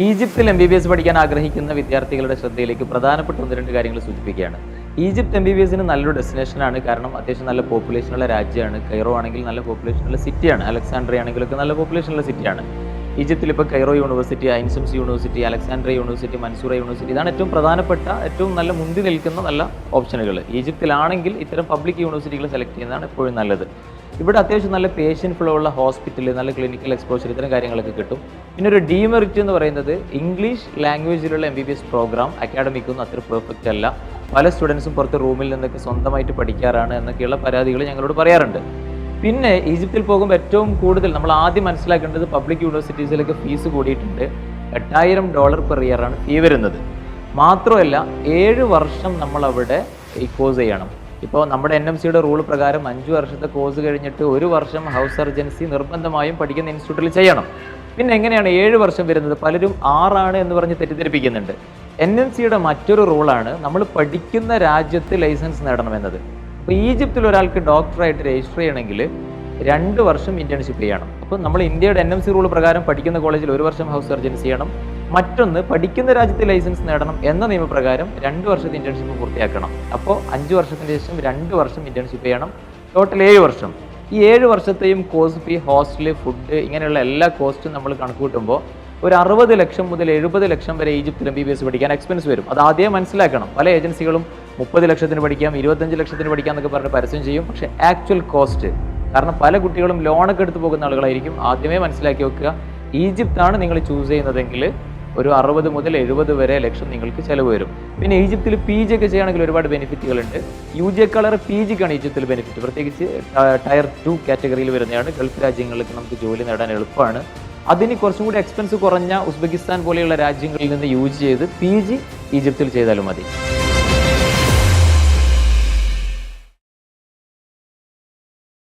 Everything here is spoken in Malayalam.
ഈജിപ്തിൽ എം ബി ബി എസ് പഠിക്കാൻ ആഗ്രഹിക്കുന്ന വിദ്യാർത്ഥികളുടെ ശ്രദ്ധയിലേക്ക് പ്രധാനപ്പെട്ട ഒന്ന് രണ്ട് കാര്യങ്ങൾ സൂചിപ്പിക്കുകയാണ്. ഈജിപ്ത് എം ബി ബി എസിന് നല്ലൊരു ഡെസ്റ്റിനേഷനാണ് കാരണം അത്യാവശ്യം നല്ല പോപ്പുലേഷനുള്ള രാജ്യമാണ്. കൈറോ ആണെങ്കിൽ നല്ല പോപ്പുലേഷനുള്ള സിറ്റിയാണ് അലക്സാണ്ട്രിയ ആണെങ്കിലൊക്കെ നല്ല പോപ്പുലേഷനുള്ള സിറ്റിയാണ് ഈജിപ്തിൽ ഇപ്പോൾ Cairo university Ain Shams university Alexandria university Mansoura university ഇതാണ് ഏറ്റവും പ്രധാനപ്പെട്ട ഏറ്റവും നല്ല മുന്തി നിൽക്കുന്ന നല്ല ഓപ്ഷനുകൾ ഈജിപ്തിലാണെങ്കിൽ ഇത്തരം പബ്ലിക് യൂണിവേഴ്സിറ്റികൾ സെലക്ട് ചെയ്യുന്നതാണ് എപ്പോഴും നല്ലത്. ഇവിടെ അത്യാവശ്യം നല്ല പേഷ്യൻ ഫ്ലോ ഉള്ള ഹോസ്പിറ്റൽ നല്ല ക്ലിനിക്കൽ എക്സ്പോഷർ ഇത്തരം കാര്യങ്ങളൊക്കെ കിട്ടും. പിന്നെ ഒരു ഡീമെറിറ്റ് എന്ന് പറയുന്നത് English ലാംഗ്വേജിലുള്ള M B B S programme അക്കാഡമിക്കൊന്നും അത്ര പെർഫെക്റ്റ് അല്ല. പല സ്റ്റുഡൻസും പുറത്ത് റൂമിൽ നിന്നൊക്കെ സ്വന്തമായിട്ട് പഠിക്കാറാണ് എന്നൊക്കെയുള്ള പരാതികൾ ഞങ്ങളോട് പറയാറുണ്ട്. പിന്നെ ഈജിപ്തിൽ പോകുമ്പോൾ ഏറ്റവും കൂടുതൽ നമ്മൾ ആദ്യം മനസ്സിലാക്കേണ്ടത് പബ്ലിക് യൂണിവേഴ്സിറ്റീസിലൊക്കെ ഫീസ് കൂടിയിട്ടുണ്ട്. എട്ടായിരം ഡോളർ പെർ ഇയറാണ് ഫീ വരുന്നത്. മാത്രമല്ല ഏഴ് വർഷം നമ്മൾ അവിടെ ഈ കോഴ്സ് ചെയ്യണം. ഇപ്പോൾ നമ്മുടെ എൻ എം സിയുടെ റൂൾ പ്രകാരം അഞ്ച് വർഷത്തെ കോഴ്സ് കഴിഞ്ഞിട്ട് ഒരു വർഷം ഹൗസ് സർജൻസി നിർബന്ധമായും പഠിക്കുന്ന ഇൻസ്റ്റിറ്റ്യൂട്ടിൽ ചെയ്യണം. പിന്നെ എങ്ങനെയാണ് ഏഴ് വർഷം വരുന്നത്? പലരും ആറാണ് എന്ന് പറഞ്ഞ് തെറ്റിദ്ധരിപ്പിക്കുന്നുണ്ട്. എൻ എം സിയുടെ മറ്റൊരു റൂളാണ് നമ്മൾ പഠിക്കുന്ന രാജ്യത്ത് ലൈസൻസ് നേടണമെന്നത്. അപ്പോൾ ഈജിപ്തിൽ ഒരാൾക്ക് ഡോക്ടറായിട്ട് രജിസ്റ്റർ ചെയ്യണമെങ്കിൽ രണ്ട് വർഷം ഇന്റേൺഷിപ്പ് ചെയ്യണം. അപ്പോൾ നമ്മൾ ഇന്ത്യയുടെ എൻ എം സി റൂൾ പ്രകാരം പഠിക്കുന്ന കോളേജിൽ ഒരു വർഷം ഹൗസ് സർജൻസി ചെയ്യണം. മറ്റൊന്ന് പഠിക്കുന്ന രാജ്യത്തെ ലൈസൻസ് നേടണം എന്ന നിയമപ്രകാരം രണ്ട് വർഷത്തെ ഇന്റേൺഷിപ്പ് പൂർത്തിയാക്കണം. അപ്പോൾ അഞ്ച് വർഷത്തിന് ശേഷം രണ്ട് വർഷം ഇന്റേൺഷിപ്പ് ചെയ്യണം. ടോട്ടൽ ഏഴ് വർഷം. ഈ ഏഴ് വർഷത്തെയും കോഴ്സ് ഫീ ഹോസ്റ്റൽ ഫുഡ് ഇങ്ങനെയുള്ള എല്ലാ കോസ്റ്റും നമ്മൾ കണക്കൂട്ടുമ്പോൾ ഒരു അറുപത് ലക്ഷം മുതൽ എഴുപത് ലക്ഷം വരെ ഈജിപ്തിൽ എം ബി ബി എസ് പഠിക്കാൻ എക്സ്പെൻസ് വരും. അത് ആദ്യം മനസ്സിലാക്കണം. പല ഏജൻസികളും മുപ്പത് ലക്ഷത്തിന് പഠിക്കാം ഇരുപത്തഞ്ച് ലക്ഷത്തിന് പഠിക്കാം എന്നൊക്കെ പറഞ്ഞ് പരസ്യം ചെയ്യും. പക്ഷേ ആക്ച്വൽ കോസ്റ്റ് കാരണം പല കുട്ടികളും ലോണൊക്കെ എടുത്ത് പോകുന്ന ആളുകളായിരിക്കും. ആദ്യമേ മനസ്സിലാക്കി വെക്കുക ഈജിപ്താണ് നിങ്ങൾ ചൂസ് ചെയ്യുന്നതെങ്കിൽ ഒരു അറുപത് മുതൽ എഴുപത് വരെ ലക്ഷം നിങ്ങൾക്ക് ചിലവ് വരും. പിന്നെ ഈജിപ്തിൽ പി ജി ഒക്കെ ചെയ്യുകയാണെങ്കിൽ ഒരുപാട് ബെനിഫിറ്റുകളുണ്ട് യു ജി കളർ പി ജിക്കാണ് ഈജിപ്തിൽ ബെനിഫിറ്റ് പ്രത്യേകിച്ച് ടയർ ടു കാറ്റഗറിയിൽ വരുന്നതാണ്. ഗൾഫ് രാജ്യങ്ങളിലേക്ക് നമുക്ക് ജോലി നേടാൻ എളുപ്പമാണ്. അതിന് കുറച്ചും കൂടി എക്സ്പെൻസ് കുറഞ്ഞ ഉസ്ബെക്കിസ്ഥാൻ പോലെയുള്ള രാജ്യങ്ങളിൽ നിന്ന് യൂസ് ചെയ്ത് പി ജി ഈജിപ്തിൽ ചെയ്താലും മതി.